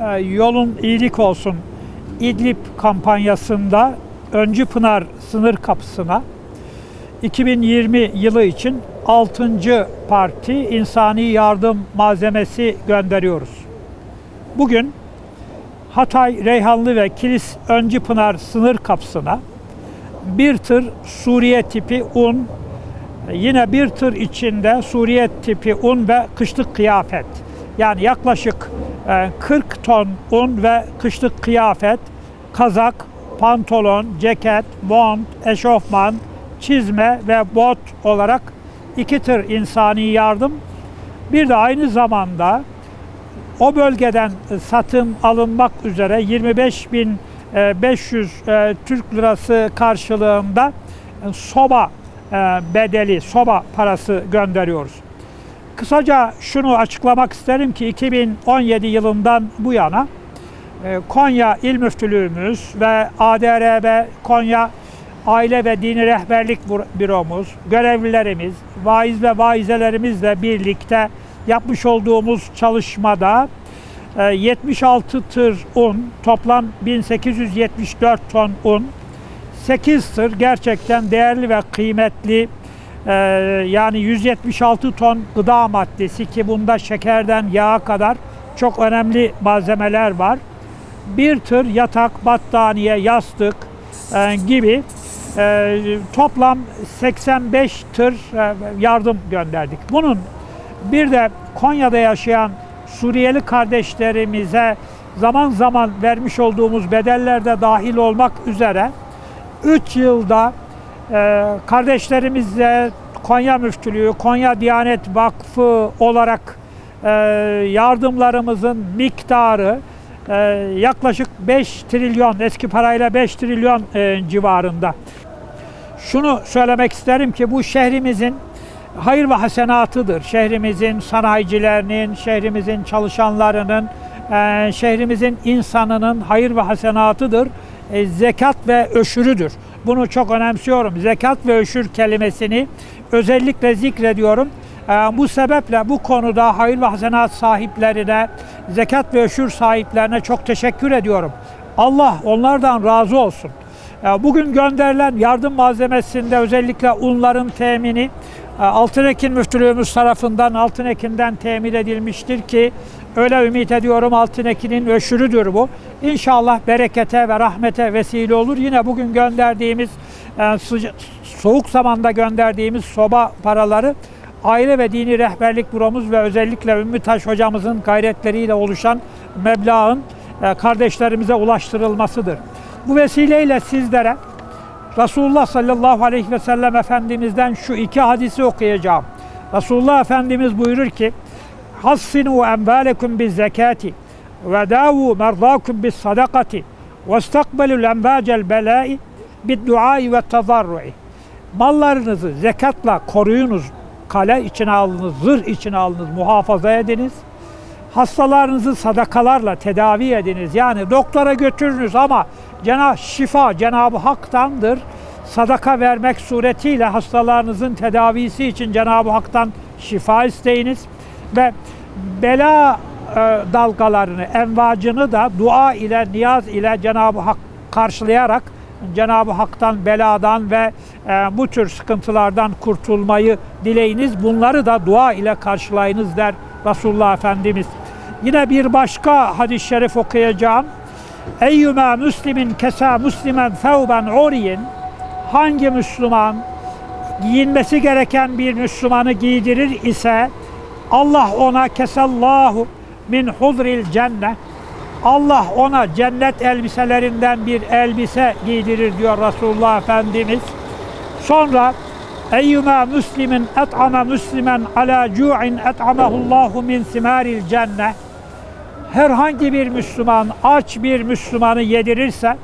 e, Yolun iyilik olsun İdlib kampanyasında Öncü Pınar sınır kapısına 2020 yılı için 6. parti insani yardım malzemesi gönderiyoruz. Bugün Hatay, Reyhanlı ve Kilis Öncü Pınar sınır kapısına bir tır Suriye tipi un, yine bir tır içinde Suriye tipi un ve kışlık kıyafet. Yani yaklaşık e, 40 ton un ve kışlık kıyafet, kazak, pantolon, ceket, mont, eşofman, çizme ve bot olarak iki tır insani yardım. Bir de aynı zamanda o bölgeden satın alınmak üzere 25.500 e, Türk lirası karşılığında e, soba e, bedeli, soba parası gönderiyoruz. Kısaca şunu açıklamak isterim ki 2017 yılından bu yana e, Konya İl Müftülüğümüz ve ADRB Konya Aile ve Dini Rehberlik Büromuz, görevlilerimiz, vaiz ve vaizelerimizle birlikte yapmış olduğumuz çalışmada e, 76 tır un, toplam 1874 ton un, 8 tır gerçekten değerli ve kıymetli e, yani 176 ton gıda maddesi ki bunda şekerden yağa kadar çok önemli malzemeler var. Bir tır yatak, battaniye, yastık e, gibi e, toplam 85 tır e, yardım gönderdik. Bunun bir de Konya'da yaşayan Suriyeli kardeşlerimize zaman zaman vermiş olduğumuz bedellerde dahil olmak üzere 3 yılda kardeşlerimizle Konya Müftülüğü, Konya Diyanet Vakfı olarak e, yardımlarımızın miktarı e, yaklaşık 5 trilyon, eski parayla 5 trilyon e, civarında. Şunu söylemek isterim ki bu şehrimizin hayır ve hasenatıdır. Şehrimizin sanayicilerinin, şehrimizin çalışanlarının, şehrimizin insanının hayır ve hasenatıdır. Zekat ve öşürüdür. Bunu çok önemsiyorum. Zekat ve öşür kelimesini özellikle zikrediyorum. E, bu sebeple bu konuda hayır ve hasenat sahiplerine, zekat ve öşür sahiplerine çok teşekkür ediyorum. Allah onlardan razı olsun. E, Bugün gönderilen yardım malzemesinde özellikle unların temini e, Altınekin Müftülüğümüz tarafından Altınekin'den temin edilmiştir ki öyle ümit ediyorum Altınekin'in öşürüdür bu. İnşallah berekete ve rahmete vesile olur. Yine bugün gönderdiğimiz e, soğuk zamanda gönderdiğimiz soba paraları Aile ve Dini Rehberlik Büromuz ve özellikle Ümmü Taş hocamızın gayretleriyle oluşan meblağın e, kardeşlerimize ulaştırılmasıdır. Bu vesileyle sizlere Resulullah sallallahu aleyhi ve sellem Efendimiz'den şu iki hadisi okuyacağım. Resulullah Efendimiz buyurur ki Hassinu enbalekum biz zekati ve istakbelul enbacel belai bid duai ve tazarrui. Mallarınızı zekatla koruyunuz, kale içine alınız, zırh içine alınız, muhafaza ediniz. Hastalarınızı sadakalarla tedavi ediniz. Yani doktora götürünüz ama Cenab şifa Cenab-ı Hak'tandır. Sadaka vermek suretiyle hastalarınızın tedavisi için Cenab-ı Hak'tan şifa isteyiniz ve bela dalgalarını, envacını da dua ile, niyaz ile Cenab-ı Hak karşılayarak Cenab-ı Hak'tan beladan ve e, bu tür sıkıntılardan kurtulmayı dileyiniz. Bunları da dua ile karşılayınız der Resulullah Efendimiz. Yine bir başka hadis-i şerif okuyacağım. Eyyüme müslimin kesa muslimen thevben uriyin hangi Müslüman giyinmesi gereken bir Müslümanı giydirir ise Allah ona kesallahu min hudril cennet Allah ona cennet elbiselerinden bir elbise giydirir diyor Resulullah Efendimiz. Sonra Eyyüme müslimin et'ame müslimen ala cu'in et'amehullahu min simaril cennet herhangi bir Müslüman aç bir Müslümanı yedirirse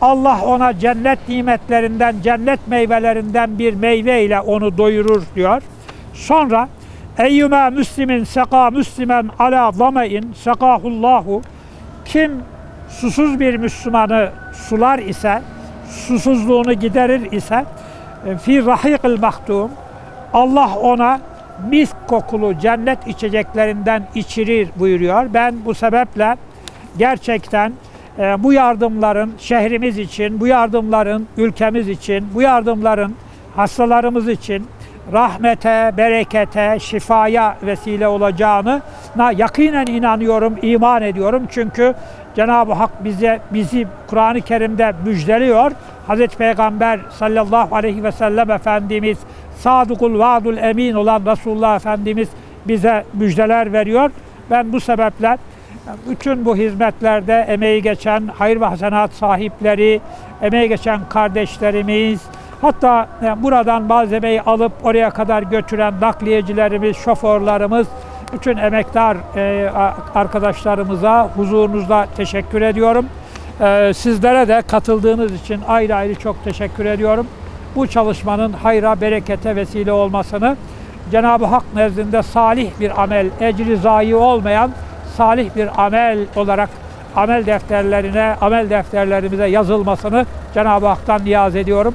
Allah ona cennet nimetlerinden, cennet meyvelerinden bir meyve ile onu doyurur diyor. Sonra Eyyüme müslimin seka müslimen ala zamein sekahullahu kim susuz bir Müslümanı sular ise, susuzluğunu giderir ise e, fi rahikil mahtum Allah ona misk kokulu cennet içeceklerinden içirir buyuruyor. Ben bu sebeple gerçekten e, bu yardımların şehrimiz için, bu yardımların ülkemiz için, bu yardımların hastalarımız için rahmete, berekete, şifaya vesile olacağını na yakinen inanıyorum, iman ediyorum. Çünkü Cenab-ı Hak bize bizi Kur'an-ı Kerim'de müjdeliyor. Hazreti Peygamber sallallahu aleyhi ve sellem Efendimiz sadıkul vaadul emin olan Resulullah Efendimiz bize müjdeler veriyor. Ben bu sebeple bütün bu hizmetlerde emeği geçen hayır ve hasenat sahipleri, emeği geçen kardeşlerimiz, hatta e, buradan malzemeyi alıp oraya kadar götüren nakliyecilerimiz, şoförlerimiz, bütün emektar e, arkadaşlarımıza huzurunuzda teşekkür ediyorum. E, Sizlere de katıldığınız için ayrı ayrı çok teşekkür ediyorum. Bu çalışmanın hayra, berekete vesile olmasını Cenab-ı Hak nezdinde salih bir amel, ecri zayi olmayan salih bir amel olarak amel defterlerine, amel defterlerimize yazılmasını Cenab-ı Hak'tan niyaz ediyorum.